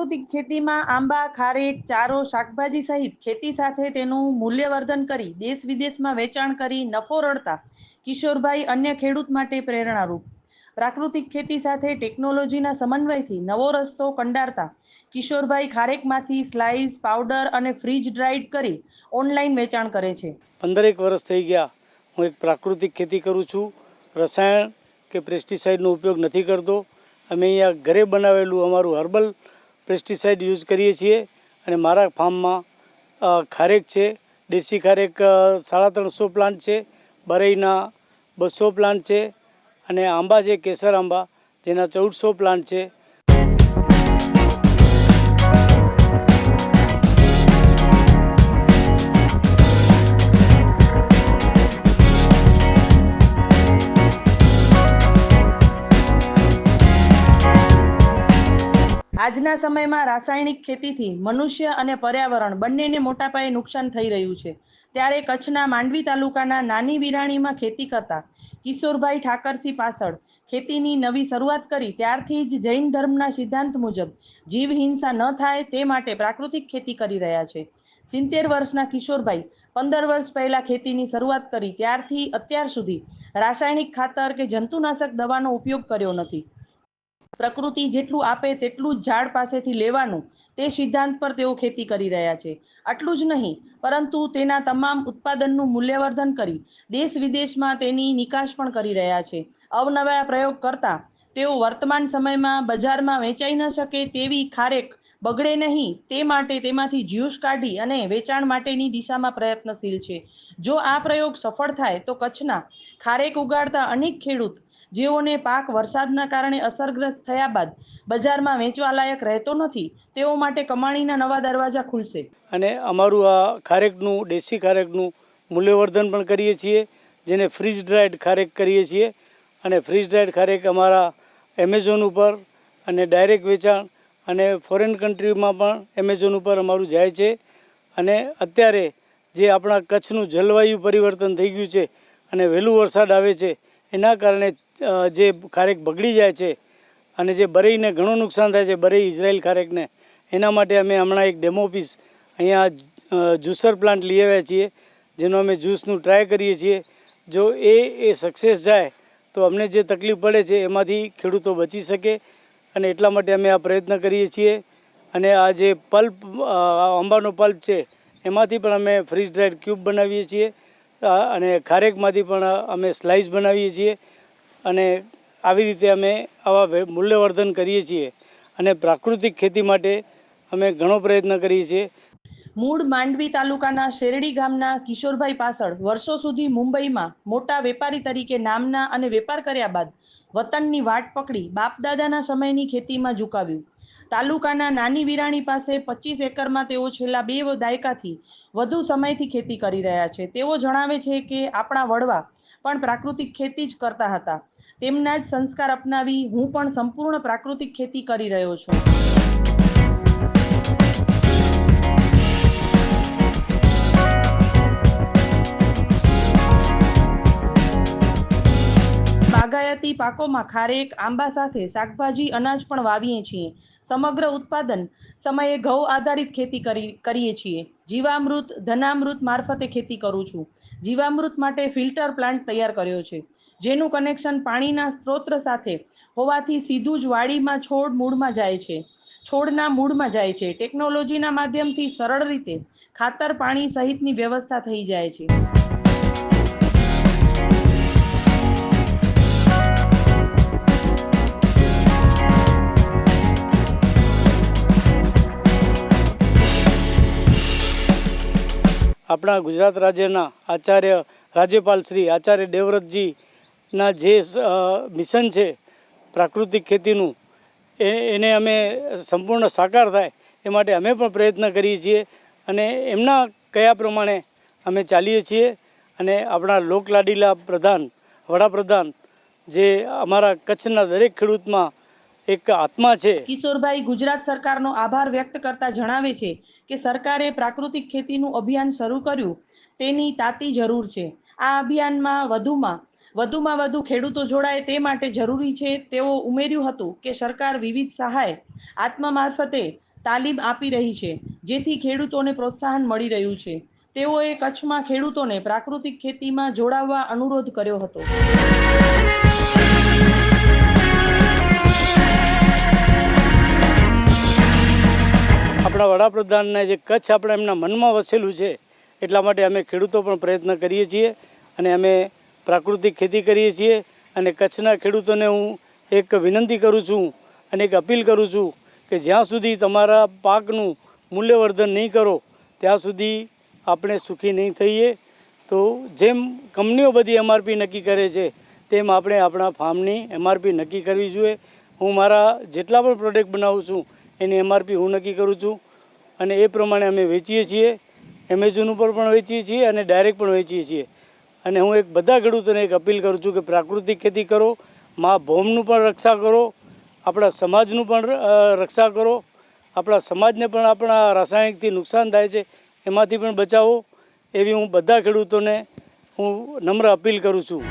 પ્રાકૃતિક ખેતીમાં આંબા, ખારેક, ચારો, શાકભાજી સહિત ખેતી સાથે તેનું મૂલ્યવર્ધન કરી દેશ વિદેશમાં વેચાણ કરી નફો રળતા કિશોરભાઈ અન્ય ખેડૂત માટે પ્રેરણારૂપ. પ્રાકૃતિક ખેતી સાથે ટેકનોલોજીના સમન્વયથી નવો રસ્તો કંડારતા કિશોરભાઈ ખારેકમાંથી સ્લાઇસ, પાવડર અને ફ્રીજ ડ્રાઈડ કરી ઓનલાઈન વેચાણ કરે છે. પંદરેક વર્ષ થઈ ગયા. હું એક પ્રાકૃતિક ખેતી કરું છું. રસાયણ કે પેસ્ટિસાઇડનો ઉપયોગ નથી કરતો. અમે અહીંયા ઘરે બનાવેલું અમારું હર્બલ પેસ્ટિસાઇડ યુઝ કરીએ છીએ અને મારા ફાર્મમાં ખારેક છે, દેશી ખારેક સાડા ત્રણસો પ્લાન્ટ છે, બરઈના બસો પ્લાન્ટ છે અને આંબા છે, કેસર આંબા, જેના ચૌદસો પ્લાન્ટ છે. આજના સમયમાં રાસાયણિક ખેતીથી મનુષ્ય અને પર્યાવરણ બંનેને મોટા પાયે નુકસાન થઈ રહ્યું છે. ત્યારે કચ્છના માંડવી તાલુકાના નાની વિરાણીમાં ખેતી કરતા કિશોરભાઈ ઠાકરસી પાસળ ખેતીની નવી શરૂઆત કરી ત્યારથી જ જૈન ધર્મના સિદ્ધાંત મુજબ જીવ હિંસા ન થાય તે માટે પ્રાકૃતિક ખેતી કરી રહ્યા છે. સિત્તેર વર્ષના કિશોરભાઈ પંદર વર્ષ પહેલા ખેતીની શરૂઆત કરી ત્યારથી અત્યાર સુધી રાસાયણિક ખાતર કે જંતુનાશક દવાનો ઉપયોગ કર્યો નથી. પ્રકૃતિ જેટલું આપે તેટલું જ ઝાડ પાસેથી લેવાનું તે સિદ્ધાંત પર તેઓ ખેતી કરી રહ્યા છે. આટલું જ નહીં, પરંતુ તેના તમામ ઉત્પાદનનું મૂલ્યવર્ધન કરી દેશ વિદેશમાં તેની નિકાસ પણ કરી રહ્યા છે. અવનવા પ્રયોગ કરતા તેઓ વર્તમાન સમયમાં બજારમાં વેચાઈ ન શકે તેવી ખારેક બગડે નહીં, તે માટે તેમાંથી જ્યુસ કાઢી અને વેચાણ માટેની દિશામાં પ્રયત્નશીલ છે. જો આ પ્રયોગ સફળ થાય તો કચ્છના ખારેક ઉગાડતા અનેક ખેડૂત જેઓને પાક વરસાદના કારણે અસરગ્રસ્ત થયા બાદ બજારમાં વેચવા લાયક રહેતો નથી, તેઓ માટે કમાણીના નવા દરવાજા ખુલશે. અને અમારું આ ખારેકનું, દેશી ખારેકનું મૂલ્યવર્ધન પણ કરીએ છીએ, જેને ફ્રીજ ડ્રાઈડ ખારેક કરીએ છીએ. અને ફ્રીજ ડ્રાઈડ ખારેક અમારા એમેઝોન ઉપર અને ડાયરેક્ટ વેચાણ અને ફોરેન કન્ટ્રીમાં પણ એમેઝોન ઉપર અમારું જાય છે. અને અત્યારે જે આપણા કચ્છનું જલવાયુ પરિવર્તન થઈ ગયું છે અને વહેલું વરસાદ આવે છે એના કારણે જે ખારેક બગડી જાય છે અને જે બરેઈને ઘણું નુકસાન થાય છે બરેઈ ઇઝરાયલ ખારેકને, એના માટે અમે હમણાં એક ડેમો પીસ અહીંયા જ્યુસર પ્લાન્ટ લઈ આવ્યા છીએ, જેનો અમે જ્યુસનું ટ્રાય કરીએ છીએ. જો એ એ સક્સેસ જાય, તો અમને જે તકલીફ પડે છે, એમાંથી ખેડૂતો બચી શકે અને એટલા માટે અમે આ પ્રયત્ન કરીએ છીએ. અને આ જે પલ્પ આંબાનો પલ્પ છે, એમાંથી પણ અમે ફ્રીઝ ડ્રાઈડ ક્યુબ બનાવીએ છીએ. અને ખારેકમાંથી પણ અમે સ્લાઇસ બનાવીએ છીએ અને આવી રીતે અમે આવા મૂલ્યવર્ધન કરીએ છીએ અને પ્રાકૃતિક ખેતી માટે અમે ઘણો પ્રયત્ન કરીએ છીએ. મૂળ માંડવી તાલુકાના શેરડી ગામના કિશોરભાઈ પાછળ વર્ષો સુધી મુંબઈમાં મોટા વેપારી તરીકે નામના અને વેપાર કર્યા બાદ વતનની વાટ પકડી બાપદાદાના સમયની ખેતીમાં ઝુકાવ્યું. તાલુકાના નાની વિરાણી પાસે પચીસ એકરમાં તેઓ છેલ્લા બે દાયકાથી વધુ સમયથી ખેતી કરી રહ્યા છે. તેઓ જણાવે છે કે આપણા વડવા પણ પ્રાકૃતિક ખેતી જ કરતા હતા. તેમના જ સંસ્કાર અપનાવી હું પણ સંપૂર્ણ પ્રાકૃતિક ખેતી કરી રહ્યો છું. બાગાયતી પાકોમાં ખારેક, આંબા સાથે શાકભાજી અનાજ પણ વાવીએ છીએ. સમગ્ર ઉત્પાદન સમયે ઘઉં આધારિત ખેતી કરી, કરીએ છીએ. જીવામૃત, ધનામૃત મારફતે ખેતી કરું છું. જીવામૃત માટે ફિલ્ટર પ્લાન્ટ તૈયાર કર્યો છે, જેનું કનેક્શન પાણીના સ્ત્રોત સાથે હોવાથી સીધું જ વાડીમાં છોડ મૂળમાં જાય છે. છોડના મૂળમાં જાય છે. ટેકનોલોજીના માધ્યમથી સરળ રીતે ખાતર પાણી સહિતની વ્યવસ્થા થઈ જાય છે. આપણા ગુજરાત રાજ્યના આચાર્ય રાજ્યપાલ શ્રી આચાર્ય દેવવ્રતજીના જે મિશન છે પ્રાકૃતિક ખેતીનું, એ, એને અમે સંપૂર્ણ સાકાર થાય એ માટે અમે પણ પ્રયત્ન કરીએ છીએ અને એમના કયા પ્રમાણે અમે ચાલીએ છીએ અને આપણા લોકલાડીલા પ્રધાન, વડાપ્રધાન જે અમારા કચ્છના દરેક ખેડૂતમાં એક આત્મા છે. કિશોરભાઈ ગુજરાત સરકારનો આભાર વ્યક્ત કરતા જણાવે છે કે સરકારે પ્રાકૃતિક ખેતીનું અભિયાન શરૂ કર્યું. તેની તાતી જરૂર છે. આ અભિયાનમાં વધુમાં વધુમાં વધુ ખેડૂતો જોડાય તે માટે જરૂરી છે તેઓ ઉમેર્યું હતું કે સરકાર વિવિધ સહાય આત્મા મારફતે તાલીમ આપી રહી છે, જેથી ખેડૂતોને પ્રોત્સાહન મળી રહ્યું છે. તેઓએ કચ્છમાં ખેડૂતોને પ્રાકૃતિક ખેતીમાં જોડાવવા અનુરોધ કર્યો હતો. આપણા વડાપ્રધાનને જે કચ્છ આપણા એમના મનમાં વસેલું છે, એટલા માટે અમે ખેડૂતો પણ પ્રયત્ન કરીએ છીએ અને અમે પ્રાકૃતિક ખેતી કરીએ છીએ અને કચ્છના ખેડૂતોને હું એક વિનંતી કરું છું અને એક અપીલ કરું છું કે જ્યાં સુધી તમારા પાકનું મૂલ્યવર્ધન નહીં કરો, ત્યાં સુધી આપણે સુખી નહીં થઈએ. તો જેમ કંપનીઓ બધી એમઆરપી નક્કી કરે છે, તેમ આપણે આપણા ફાર્મની એમઆરપી નક્કી કરવી જોઈએ. હું મારા જેટલા પણ પ્રોડક્ટ બનાવું છું, એની એમઆરપી હું નક્કી કરું છું. અને એ પ્રમાણે અમે વેચીએ છીએ. એમેઝોન ઉપર પણ વેચીએ છીએ અને ડાયરેક્ટ પણ વેચીએ છીએ. અને હું એક બધા ખેડૂતોને એક અપીલ કરું છું કે પ્રાકૃતિક ખેતી કરો, મા ભૌમનું પણ રક્ષા કરો, આપણા સમાજનું પણ રક્ષા કરો. આપણા સમાજને પણ આપણા રાસાયણિકથી નુકસાન થાય છે, એમાંથી પણ બચાવો. એવી હું બધા ખેડૂતોને હું નમ્ર અપીલ કરું છું.